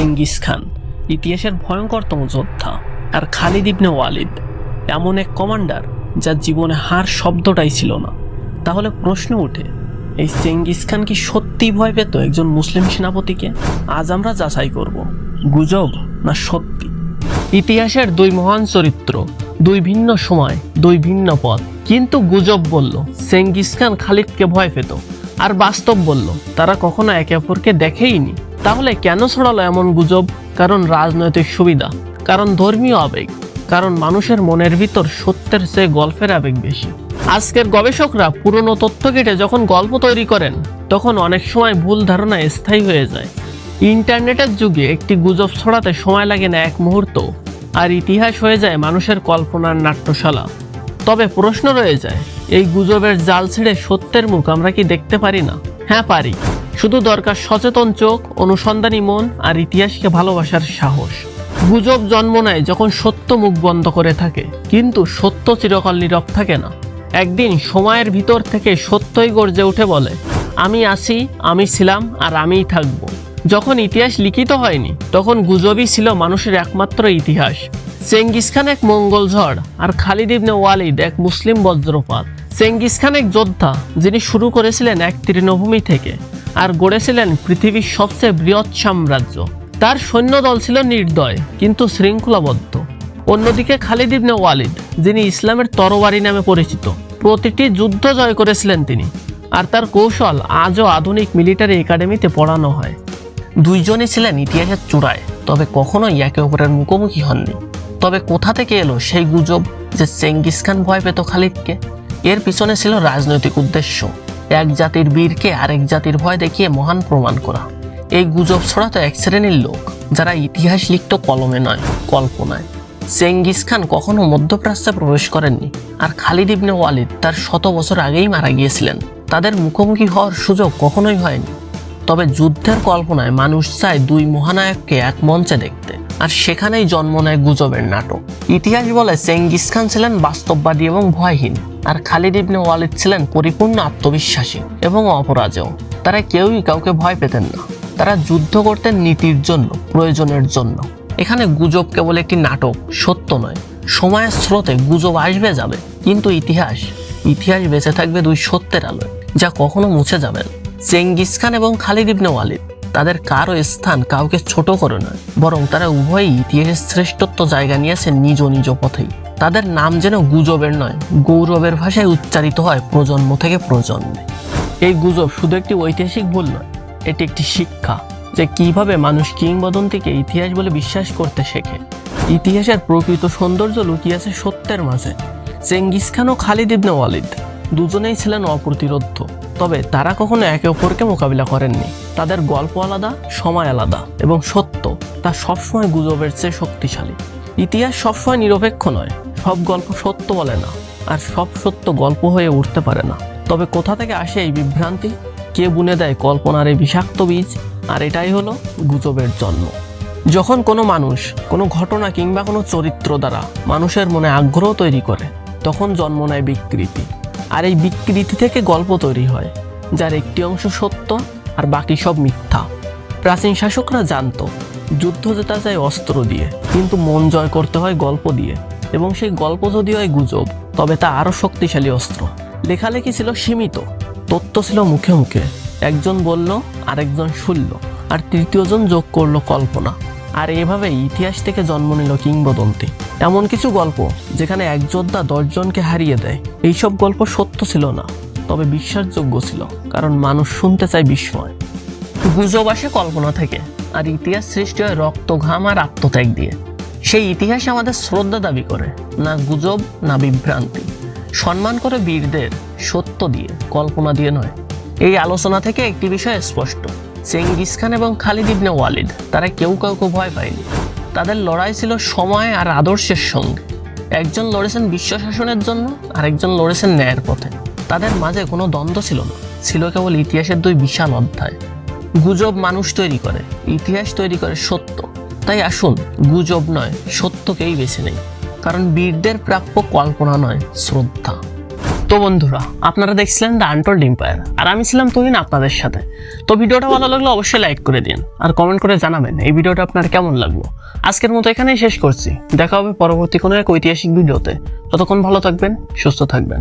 Genghis Khan, ইতিহাসের ভয়ঙ্করতম যোদ্ধা, আর Khalid ibn Walid, এমন এক কমান্ডার যার জীবনে হার শব্দটাই ছিল না। তাহলে প্রশ্ন ওঠে এই চেঙ্গিস খান কি সত্যি ভয় পেত একজন মুসলিম সেনাপতিকে? আজ আমরা যাচাই করব, গুজব না সত্যি? ইতিহাসের দুই মহান চরিত্র, দুই ভিন্ন সময়, দুই ভিন্ন পথ। কিন্তু গুজব বলল চেঙ্গিস খান খালিদকে ভয় পেত, আর বাস্তব বলল, তারা কখনো একে অপরকে দেখেইনি। তাহলে কেন ছড়ালো এমন গুজব? কারণ রাজনৈতিক সুবিধা, কারণ ধর্মীয় আবেগ, কারণ মানুষের মনের ভিতর সত্যের চেয়ে গল্পের আবেগ বেশি। আজকের গবেষকরা পুরনো তথ্য কেটে যখন গল্প তৈরি করেন, তখন অনেক সময় ভুল ধারণা স্থায়ী হয়ে যায়। ইন্টারনেটের যুগে একটি গুজব ছড়াতে সময় লাগে না এক মুহূর্ত, আর ইতিহাস হয়ে যায় মানুষের কল্পনার নাট্যশালা। তবে প্রশ্ন রয়ে যায়, এই গুজবের জাল ছেড়ে সত্যের মুখ আমরা কি দেখতে পারি না? হ্যাঁ পারি। শুধু দরকার সচেতন চোখ, অনুসন্ধানী মন আর ইতিহাসকে ভালোবাসার সাহস। গুজব জন্ম নেয় যখন সত্য মুখ বন্ধ করে থাকে, কিন্তু সত্য চিরকাল নীরব থাকে না। একদিন সময়ের ভিতর থেকে সত্যই গর্জে উঠে বলে, আমি আছি, আমি ছিলাম আর আমিই থাকব। যখন ইতিহাস লিখিত হয়নি, তখন গুজবই ছিল মানুষের একমাত্র ইতিহাস। চেঙ্গিস খান এক মঙ্গল ঝড় আর খালিদ ইবনে ওয়ালিদ এক মুসলিম বজ্রপাত। চেঙ্গিস খান এক যোদ্ধা, যিনি শুরু করেছিলেন এক তৃণভূমি থেকে। আর গড়েছিলেন পৃথিবীর সবচেয়ে বৃহৎ সাম্রাজ্য। তার সৈন্যদল ছিল নির্দয়, কিন্তু শৃঙ্খলাবদ্ধ। অন্যদিকে খালিদ ইবনে ওয়ালিদ, যিনি ইসলামের তরবারি নামে পরিচিত, প্রতিটি যুদ্ধ জয় করেছিলেন তিনি। আর তার কৌশল আজও আধুনিক মিলিটারি একাডেমিতে পড়ানো হয়। দুইজনই ছিলেন ইতিহাসের চূড়ায়, তবে কখনোই একে অপরের মুখোমুখি হননি। তবে কোথা থেকে এলো সেই গুজব যে চেঙ্গিস খান ভয় পেত খালিদকে? এর পিছনে ছিল রাজনৈতিক উদ্দেশ্য। এক জাতির বীরকে আরেক জাতির ভয় দেখিয়ে মহান প্রমাণ করা। এই গুজব ছড়াতো এক শ্রেণির লোক, যারা ইতিহাস লিখত কলমে নয়, কল্পনায়। চেঙ্গিস খান কখনো মধ্যপ্রাচ্যে প্রবেশ করেননি আর খালিদ ইবনে ওয়ালিদ তার শত বছর আগেই মারা গিয়েছিলেন। তাদের মুখোমুখি হওয়ার সুযোগ কখনোই হয়নি। তবে যুদ্ধের কল্পনায় মানুষ চায় দুই মহানায়ককে এক মঞ্চে দেখতে। আর সেখানেই জন্ম নেয় গুজবের নাটক। ইতিহাস বলে চেঙ্গিস খান ছিলেন বাস্তববাদী এবং ভয়হীন, আর খালিদ ইবনে ওয়ালিদ ছিলেন পরিপূর্ণ আত্মবিশ্বাসী এবং অপরাজেয়। তারা কেউই কাউকে ভয় পেতেন না। তারা যুদ্ধ করতেন নীতির জন্য, প্রয়োজনের জন্য। এখানে গুজব কেবল একটি নাটক, সত্য নয়। সময়ের স্রোতে গুজব আসবে যাবে, কিন্তু ইতিহাস ইতিহাস বেঁচে থাকবে দুই সত্যের আলোয়, যা কখনো মুছে যাবে না। চেঙ্গিস খান এবং খালিদ ইবনে ওয়ালিদ তাদের কারও স্থান কাউকে ছোট করে নয়, বরং তারা উভয়ই ইতিহাসের শ্রেষ্ঠত্ব জায়গা নিয়েছেন নিজ নিজ পথেই। তাদের নাম যেন গুজবের নয়, গৌরবের ভাষায় উচ্চারিত হয় প্রজন্ম থেকে প্রজন্মে। এই গুজব শুধু একটি ঐতিহাসিক ভুল নয়, এটি একটি শিক্ষা যে কীভাবে মানুষ কিংবদন্তিকে ইতিহাস বলে বিশ্বাস করতে শেখে। ইতিহাসের প্রকৃত সৌন্দর্য লুকিয়ে আছে সত্যের মাঝে। চেঙ্গিস খান ও খালিদ ইবনে ওয়ালিদ দুজনেই ছিলেন অপ্রতিরোধ্য, তবে তারা কখনো একে অপরকে মোকাবিলা করেননি। তাদের গল্প আলাদা, সময় আলাদা এবং সত্য তা সবসময় গুজবের চেয়ে শক্তিশালী। ইতিহাস সবসময় নিরপেক্ষ নয়, সব গল্প সত্য বলে না আর সব সত্য গল্প হয়ে উঠতে পারে না। তবে কোথা থেকে আসে এই বিভ্রান্তি? কে বুনে দেয় কল্পনার এই বিষাক্ত বীজ? আর এটাই হলো গুজবের জন্ম। যখন কোনো মানুষ কোনো ঘটনা কিংবা কোনো চরিত্র দ্বারা মানুষের মনে আগ্রহ তৈরি করে, তখন জন্ম নেয় বিকৃতি। আর এই বিকৃতি থেকে গল্প তৈরি হয়, যার একটি অংশ সত্য আর বাকি সব মিথ্যা। প্রাচীন শাসকরা জানতো, যুদ্ধ জেতা যায় অস্ত্র দিয়ে, কিন্তু মন জয় করতে হয় গল্প দিয়ে। এবং সেই গল্প যদি হয় গুজব, তবে তা আরও শক্তিশালী অস্ত্র। লেখালেখি ছিল সীমিত, তথ্য ছিল মুখে মুখে। একজন বলল, আরেকজন শুনল, আর তৃতীয়জন যোগ করল কল্পনা। আর এভাবে ইতিহাস থেকে জন্ম নিল কিংবদন্তি। এমন কিছু গল্প, যেখানে এক যোদ্ধা দশজনকে হারিয়ে দেয়, এইসব গল্প সত্য ছিল না। তবে বিশ্বাসযোগ্য ছিল, কারণ মানুষ শুনতে চায় বিস্ময়। গুজব আসে কল্পনা থেকে, আর ইতিহাস সৃষ্টি হয় রক্ত ঘাম আর আত্মত্যাগ দিয়ে। সেই ইতিহাস আমাদের শ্রদ্ধা দাবি করে, না গুজব, না বিভ্রান্তি। সম্মান করে বীরদের সত্য দিয়ে, কল্পনা দিয়ে নয়। এই আলোচনা থেকে একটি বিষয় স্পষ্ট। চেঙ্গিস খান এবং খালিদ ইবনে ওয়ালিদ, তারা কেউ কাউকে ভয় পায়নি। তাদের লড়াই ছিল সময় আর আদর্শের সঙ্গে। একজন লড়েছেন বিশ্ব শাসনের জন্য আর একজন লড়েছেন ন্যায়ের পথে। তাদের মাঝে কোনো দ্বন্দ্ব ছিল না। ছিল কেবল ইতিহাসের দুই বিশাল অধ্যায়। গুজব মানুষ তৈরি করে, ইতিহাস তৈরি করে সত্য। তাই আসুন, গুজব নয়, সত্যকেই বেছে নেই। কারণ বীরদের প্রাপ্য কল্পনা নয়, শ্রদ্ধা। তো বন্ধুরা, আপনারা দেখছিলেন দ্য আনটোল্ড এম্পায়ার, আর আমি ছিলাম তুহিন আপনাদের সাথে। তো ভিডিওটা ভালো লাগলে অবশ্যই লাইক করে দিন, আর কমেন্ট করে জানাবেন, এই ভিডিওটা আপনার কেমন লাগল। আজকের মতো এখানেই শেষ করছি। দেখা হবে পরবর্তী কোনো এক ঐতিহাসিক ভিডিওতে। ততক্ষণ ভালো থাকবেন, সুস্থ থাকবেন।